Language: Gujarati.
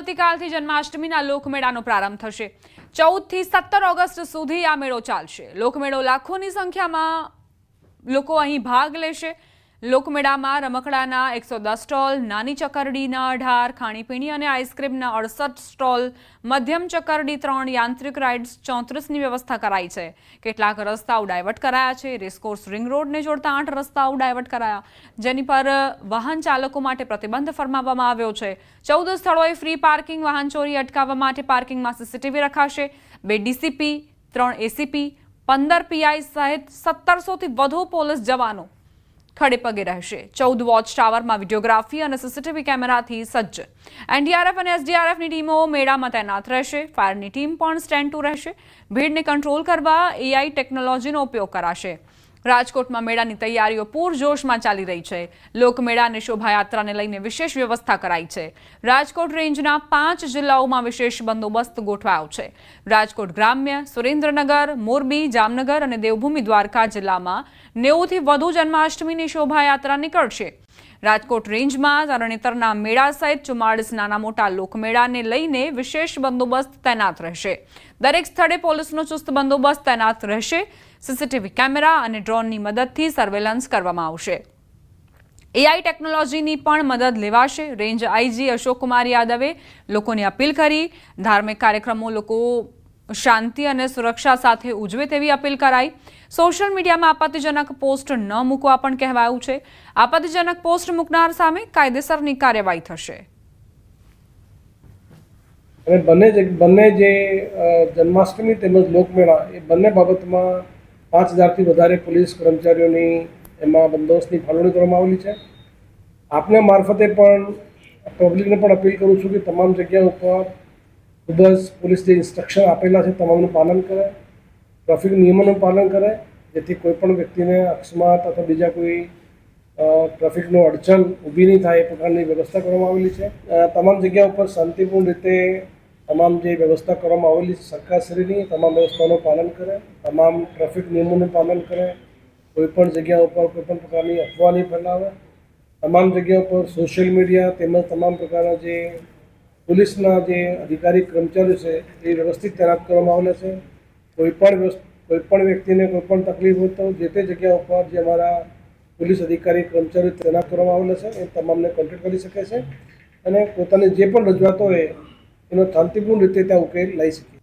આવતીકાલથી જન્માષ્ટમીના લોકમેળાનો પ્રારંભ થશે. ચૌદથી સત્તર ઓગસ્ટ સુધી આ મેળો ચાલશે. લોકમેળો લાખોની સંખ્યામાં લોકો અહીં ભાગ લેશે. લોકમેળામાં રમકડાના એકસો દસ સ્ટોલ, નાની ચકરડીના અઢાર, ખાણીપીણી અને આઈસ્ક્રીમના અડસઠ સ્ટોલ, મધ્યમ ચકરડી ત્રણ, યાંત્રિક રાઇડ્સ ચોત્રીસની વ્યવસ્થા કરાઈ છે. કેટલાક રસ્તાઓ ડાયવર્ટ કરાયા છે. રેસકોર્સ રિંગ રોડને જોડતા આઠ રસ્તાઓ ડાયવર્ટ કરાયા. જેની પર વાહન ચાલકો માટે પ્રતિબંધ ફરમાવવામાં આવ્યો છે. ચૌદ સ્થળોએ ફ્રી પાર્કિંગ, વાહન ચોરી અટકાવવા માટે પાર્કિંગમાં સીસીટીવી રખાશે. બે ડીસીપી, ત્રણ એસીપી, પંદર પીઆઈ સહિત સત્તરસોથી વધુ પોલીસ જવાનો ખડે પગે રહેશે. ચૌદ વોચ ટાવરમાં વિડીયોગ્રાફી અને સીસીટીવી કેમેરાથી સજ્જ. એનડીઆરએફ અને એસડીઆરએફની ટીમો મેળામાં તૈનાત રહેશે. ફાયરની ટીમ પણ સ્ટેન્ડ ટુ રહેશે. ભીડને કંટ્રોલ કરવા એઆઈ ટેકનોલોજીનો ઉપયોગ કરાશે. રાજકોટમાં મેળાની તૈયારીઓ પૂરજોશમાં ચાલી રહી છે. લોકમેળા અને શોભાયાત્રાને લઈને વિશેષ વ્યવસ્થા કરાઈ છે. રાજકોટ રેન્જના પાંચ જિલ્લાઓમાં વિશેષ બંદોબસ્ત ગોઠવાયો છે. રાજકોટ ગ્રામ્ય, સુરેન્દ્રનગર, મોરબી, જામનગર અને દેવભૂમિ દ્વારકા જિલ્લામાં નેવુંથી વધુ જન્માષ્ટમીની શોભાયાત્રા નીકળશે. રાજકોટ રેન્જમાં તરણેતરના મેળા સહિત ચુમ્માળીસ નાના મોટા લોકમેળાને લઈને વિશેષ બંદોબસ્ત તૈનાત રહેશે. દરેક સ્થળે પોલીસનો ચુસ્ત બંદોબસ્ત તૈનાત રહેશે. સીસીટીવી કેમેરા અને ડ્રોનની મદદથી સર્વેલન્સ કરવામાં આવશે. એઆઈ ટેકનોલોજીની પણ મદદ લેવાશે. રેન્જ આઈજી અશોક કુમાર યાદવે લોકોને અપીલ કરી. ધાર્મિક કાર્યક્રમો લોકો શાંતિ અને સુરક્ષા સાથે ઉજવે તેવી અપીલ કરાઈ. સોશિયલ મીડિયામાં આપત્તિજનક પોસ્ટ ન મૂકવા પણ કહેવાયું છે. આપત્તિજનક પોસ્ટ મૂકનાર સામે કાયદેસરની કાર્યવાહી થશે. અને બંને બંને જે જન્માષ્ટમી તેમજ લોકમેળા, એ બંને બાબતમાં પાંચ હજારથી વધારે પોલીસ કર્મચારીઓની એમાં બંદોબસ્તની ફાળવણી કરવામાં આવેલી છે. આપને મારફતે પણ પબ્લિકને પણ અપીલ કરું છું કે તમામ જગ્યા ઉપર ખૂબ જ પોલીસ જે ઇન્સ્ટ્રક્શન આપેલા છે, તમામનું પાલન કરે, ટ્રાફિક નિયમોનું પાલન કરે, જેથી કોઈ પણ વ્યક્તિને અકસ્માત અથવા બીજા કોઈ ટ્રાફિકનો અડચણ ઊભી નહીં થાય, એ પ્રકારની વ્યવસ્થા કરવામાં આવેલી છે. તમામ જગ્યા ઉપર શાંતિપૂર્ણ રીતે તમામ જે વ્યવસ્થા કરવામાં આવેલી છે સરકારશ્રીની, તમામ વ્યવસ્થાઓનું પાલન કરે, તમામ ટ્રાફિક નિયમોનું પાલન કરે કોઈપણ જગ્યા ઉપર કોઈપણ પ્રકારની અફવા નહીં ફેલાવે. તમામ જગ્યા ઉપર સોશિયલ મીડિયા તેમજ તમામ પ્રકારના જે પોલીસના જે અધિકારી કર્મચારીઓ છે, એ વ્યવસ્થિત તૈનાત કરવામાં આવેલા છે. કોઈ પણ વ્યવસ- વ્યક્તિને કોઈપણ તકલીફ હોય તો જે તે જગ્યા ઉપર જે અમારા પોલીસ અધિકારી કર્મચારીઓ તૈનાત કરવામાં આવેલા છે, એ તમામને કોન્ટેક્ટ કરી શકે છે અને પોતાની જે પણ રજૂઆતો હોય, એનો શાંતિપૂર્ણ રીતે ત્યાં ઉકેલ લઈ શકીએ